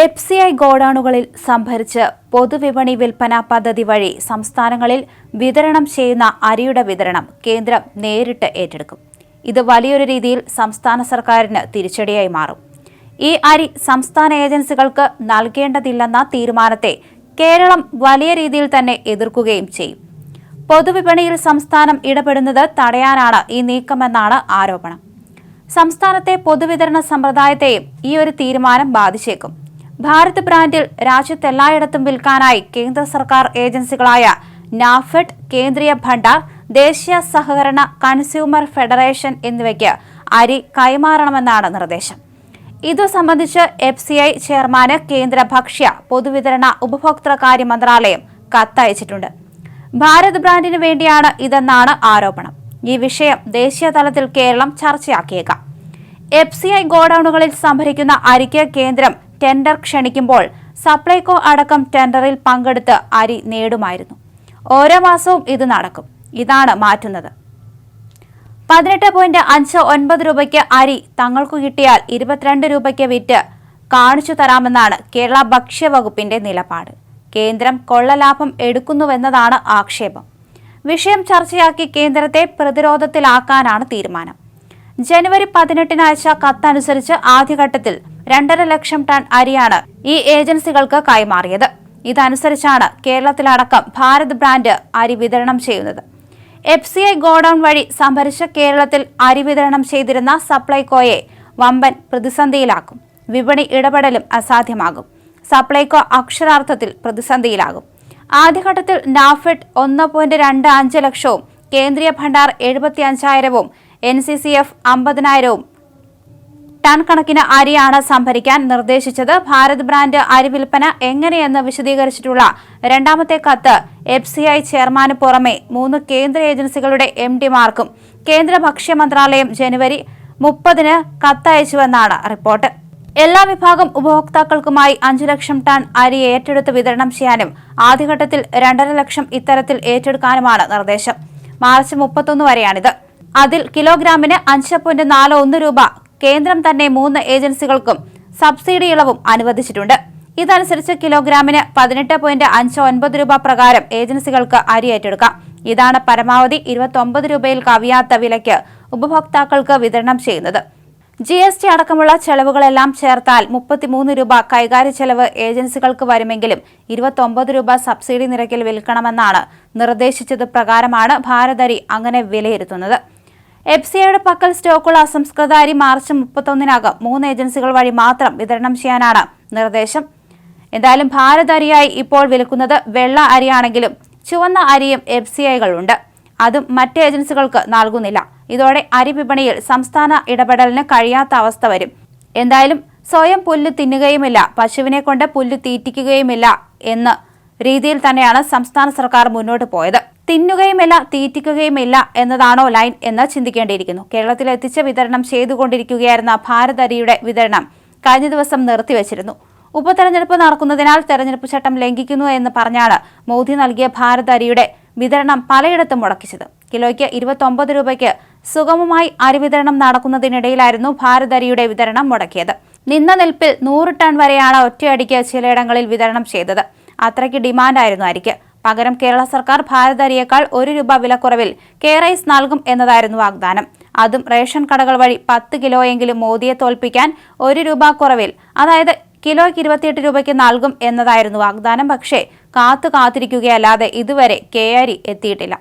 F C I ഗോഡൌണുകളിൽ സംഭരിച്ച് പൊതുവിപണി വിൽപ്പന പദ്ധതി വഴി സംസ്ഥാനങ്ങളിൽ വിതരണം ചെയ്യുന്ന അരിയുടെ വിതരണം കേന്ദ്രം നേരിട്ട് ഏറ്റെടുക്കും. ഇത് വലിയൊരു രീതിയിൽ സംസ്ഥാന സർക്കാരിന് തിരിച്ചടിയായി മാറും. ഈ അരി സംസ്ഥാന ഏജൻസികൾക്ക് നൽകേണ്ടതില്ലെന്ന തീരുമാനത്തെ കേരളം വലിയ രീതിയിൽ തന്നെ എതിർക്കുകയും ചെയ്യും. പൊതുവിപണിയിൽ സംസ്ഥാനം ഇടപെടുന്നത് തടയാനാണ് ഈ നീക്കമെന്നാണ് ആരോപണം. സംസ്ഥാനത്തെ പൊതുവിതരണ സമ്പ്രദായത്തെയും ഈ ഒരു തീരുമാനം ബാധിച്ചേക്കും. ഭാരത് ബ്രാൻഡിൽ രാജ്യത്തെല്ലായിടത്തും വിൽക്കാനായി കേന്ദ്ര സർക്കാർ ഏജൻസികളായ നാഫെഡ് കേന്ദ്രീയ ഭണ്ഡാർ ദേശീയ സഹകരണ കൺസ്യൂമർ ഫെഡറേഷൻ എന്നിവയ്ക്ക് അരി കൈമാറണമെന്നാണ് നിർദ്ദേശം. ഇതു സംബന്ധിച്ച് എഫ് സി ഐ ചെയർമാന് കേന്ദ്ര ഭക്ഷ്യ പൊതുവിതരണ ഉപഭോക്തൃകാര്യ മന്ത്രാലയം കത്തയച്ചിട്ടുണ്ട്. ഭാരത് ബ്രാൻഡിന് വേണ്ടിയാണ് ഇതെന്നാണ് ആരോപണം. ഈ വിഷയം ദേശീയ തലത്തിൽ കേരളം ചർച്ചയാക്കിയേക്കാം. എഫ് സി ഐ ഗോഡൌണുകളിൽ സംഭരിക്കുന്ന അരിക്ക് കേന്ദ്രം ടെൻഡർ ക്ഷണിക്കുമ്പോൾ സപ്ലൈകോ അടക്കം ടെൻഡറിൽ പങ്കെടുത്ത് അരി നേടുമായിരുന്നു. ഓരോ മാസവും ഇത് നടക്കും. ഇതാണ് മാറ്റുന്നത്. പതിനെട്ട് പോയിന്റ് അഞ്ച് ഒൻപത് രൂപയ്ക്ക് അരി തങ്ങൾക്ക് കിട്ടിയാൽ ഇരുപത്തിരണ്ട് രൂപയ്ക്ക് വിറ്റ് കാണിച്ചു തരാമെന്നാണ് കേരള ഭക്ഷ്യവകുപ്പിന്റെ നിലപാട്. കേന്ദ്രം കൊള്ളലാഭം എടുക്കുന്നുവെന്നതാണ് ആക്ഷേപം. വിഷയം ചർച്ചയാക്കി കേന്ദ്രത്തെ പ്രതിരോധത്തിലാക്കാനാണ് തീരുമാനം. ജനുവരി പതിനെട്ടിന് കത്തനുസരിച്ച് ആദ്യഘട്ടത്തിൽ രണ്ടര ലക്ഷം ടൺ അരിയാണ് ഈ ഏജൻസികൾക്ക് കൈമാറിയത്. ഇതനുസരിച്ചാണ് കേരളത്തിലടക്കം ഭാരത് ബ്രാൻഡ് അരി വിതരണം ചെയ്യുന്നത്. എഫ് സി ഐ ഗോഡൌൺ വഴി സംഭരിച്ച കേരളത്തിൽ അരി വിതരണം ചെയ്തിരുന്ന സപ്ലൈകോയെ വമ്പൻ പ്രതിസന്ധിയിലാക്കും. വിപണി ഇടപെടലും അസാധ്യമാകും. സപ്ലൈകോ അക്ഷരാർത്ഥത്തിൽ പ്രതിസന്ധിയിലാകും. ആദ്യഘട്ടത്തിൽ നാഫെഡ് ഒന്ന് പോയിന്റ് രണ്ട് അഞ്ച് ലക്ഷവും കേന്ദ്രീയ ഭണ്ഡാർ എഴുപത്തി അഞ്ചായിരവും എൻ സി സി എഫ് അമ്പതിനായിരവും ടൺ കണക്കിന് അരിയാണ് സംഭരിക്കാൻ നിർദ്ദേശിച്ചത്. ഭാരത് ബ്രാൻഡ് അരി വിൽപ്പന എങ്ങനെയെന്ന് വിശദീകരിച്ചിട്ടുള്ള രണ്ടാമത്തെ കത്ത് എഫ് സി ഐ ചെയർമാന് പുറമെ മൂന്ന് കേന്ദ്ര ഏജൻസികളുടെ എം ഡിമാർക്കും. കേന്ദ്ര ഭക്ഷ്യ മന്ത്രാലയം ജനുവരി മുപ്പതിന് കത്തയച്ചുവെന്നാണ് റിപ്പോർട്ട്. എല്ലാ വിഭാഗം ഉപഭോക്താക്കൾക്കുമായി അഞ്ചു ലക്ഷം ടൺ അരി ഏറ്റെടുത്ത് വിതരണം ചെയ്യാനും ആദ്യഘട്ടത്തിൽ രണ്ടര ലക്ഷം ഇത്തരത്തിൽ ഏറ്റെടുക്കാനുമാണ് നിർദ്ദേശം. മാർച്ച് മുപ്പത്തൊന്ന് വരെയാണിത്. അതിൽ കിലോഗ്രാമിന് അഞ്ച് പോയിന്റ് നാല് ഒന്ന് രൂപ കേന്ദ്രം തന്നെ മൂന്ന് ഏജൻസികൾക്കും സബ്സിഡി ഇളവും അനുവദിച്ചിട്ടുണ്ട്. ഇതനുസരിച്ച് കിലോഗ്രാമിന് പതിനെട്ട് പോയിന്റ് അഞ്ച് ഒൻപത് രൂപ പ്രകാരം ഏജൻസികൾക്ക് അരി ഏറ്റെടുക്കാം. ഇതാണ് പരമാവധി ഇരുപത്തി രൂപയിൽ കവിയാത്ത വിലയ്ക്ക് ഉപഭോക്താക്കൾക്ക് വിതരണം ചെയ്യുന്നത്. ജി എസ് ടി അടക്കമുള്ള ചെലവുകളെല്ലാം ചേർത്താൽ മുപ്പത്തിമൂന്ന് രൂപ കൈകാര്യ ചെലവ് ഏജൻസികൾക്ക് വരുമെങ്കിലും ഇരുപത്തൊമ്പത് രൂപ സബ്സിഡി നിരക്കിൽ വിൽക്കണമെന്നാണ് നിർദ്ദേശിച്ചത് പ്രകാരമാണ് ഭാരതരി അങ്ങനെ വിലയിരുത്തുന്നത്. എഫ് സി ഐയുടെ പക്കൽ സ്റ്റോക്കുള്ള അസംസ്കൃത അരി മാർച്ച് മുപ്പത്തൊന്നിനകം മൂന്ന് ഏജൻസികൾ വഴി മാത്രം വിതരണം ചെയ്യാനാണ് നിർദ്ദേശം. എന്തായാലും ഭാരത് അരിയായി ഇപ്പോൾ വിൽക്കുന്നത് വെള്ള അരിയാണെങ്കിലും ചുവന്ന അരിയും എഫ് സി ഐകളുണ്ട്. അതും മറ്റ് ഏജൻസികൾക്ക് നൽകുന്നില്ല. ഇതോടെ അരി വിപണിയിൽ സംസ്ഥാന ഇടപെടലിന് കഴിയാത്ത അവസ്ഥ വരും. എന്തായാലും സ്വയം പുല്ല് തിന്നുകയുമില്ല. പശുവിനെ കൊണ്ട് പുല്ല് തീറ്റിക്കുകയുമില്ല എന്ന രീതിയിൽ തന്നെയാണ് സംസ്ഥാന സർക്കാർ മുന്നോട്ട് പോയത്. തിന്നുകയുമില്ല തീറ്റിക്കുകയുമില്ല എന്നതാണോ ലൈൻ എന്ന് ചിന്തിക്കേണ്ടിയിരിക്കുന്നു. കേരളത്തിൽ എത്തിച്ച വിതരണം ചെയ്തുകൊണ്ടിരിക്കുകയായിരുന്ന ഭാരത് അരിയുടെ വിതരണം കഴിഞ്ഞ ദിവസം നിർത്തിവച്ചിരുന്നു. ഉപതെരഞ്ഞെടുപ്പ് നടക്കുന്നതിനാൽ തെരഞ്ഞെടുപ്പ് ചട്ടം ലംഘിക്കുന്നു എന്ന് പറഞ്ഞാണ് മോദി നൽകിയ ഭാരത് അരിയുടെ വിതരണം പലയിടത്തും മുടക്കിച്ചത്. കിലോയ്ക്ക് ഇരുപത്തൊമ്പത് രൂപയ്ക്ക് സുഗമമായി അരി വിതരണം നടക്കുന്നതിനിടയിലായിരുന്നു ഭാരത് അരിയുടെ വിതരണം മുടക്കിയത്. നിന്ന നിൽപ്പിൽ നൂറ് ടൺ വരെയാണ് ഒറ്റയടിക്ക് ചിലയിടങ്ങളിൽ വിതരണം ചെയ്തത്. അത്രയ്ക്ക് ഡിമാൻഡായിരുന്നു അരിക്ക്. പകരം കേരള സർക്കാർ ഭാരത് അരിയേക്കാൾ ഒരു രൂപ വിലക്കുറവിൽ കെ റൈസ് നൽകും എന്നതായിരുന്നു വാഗ്ദാനം. അതും റേഷൻ കടകൾ വഴി പത്ത് കിലോയെങ്കിലും മോദിയെ തോൽപ്പിക്കാൻ ഒരു രൂപ കുറവിൽ അതായത് കിലോയ്ക്ക് ഇരുപത്തിയെട്ട് രൂപയ്ക്ക് നൽകും എന്നതായിരുന്നു വാഗ്ദാനം. പക്ഷേ കാത്തു കാത്തിരിക്കുകയല്ലാതെ ഇതുവരെ കെ അരി എത്തിയിട്ടില്ല.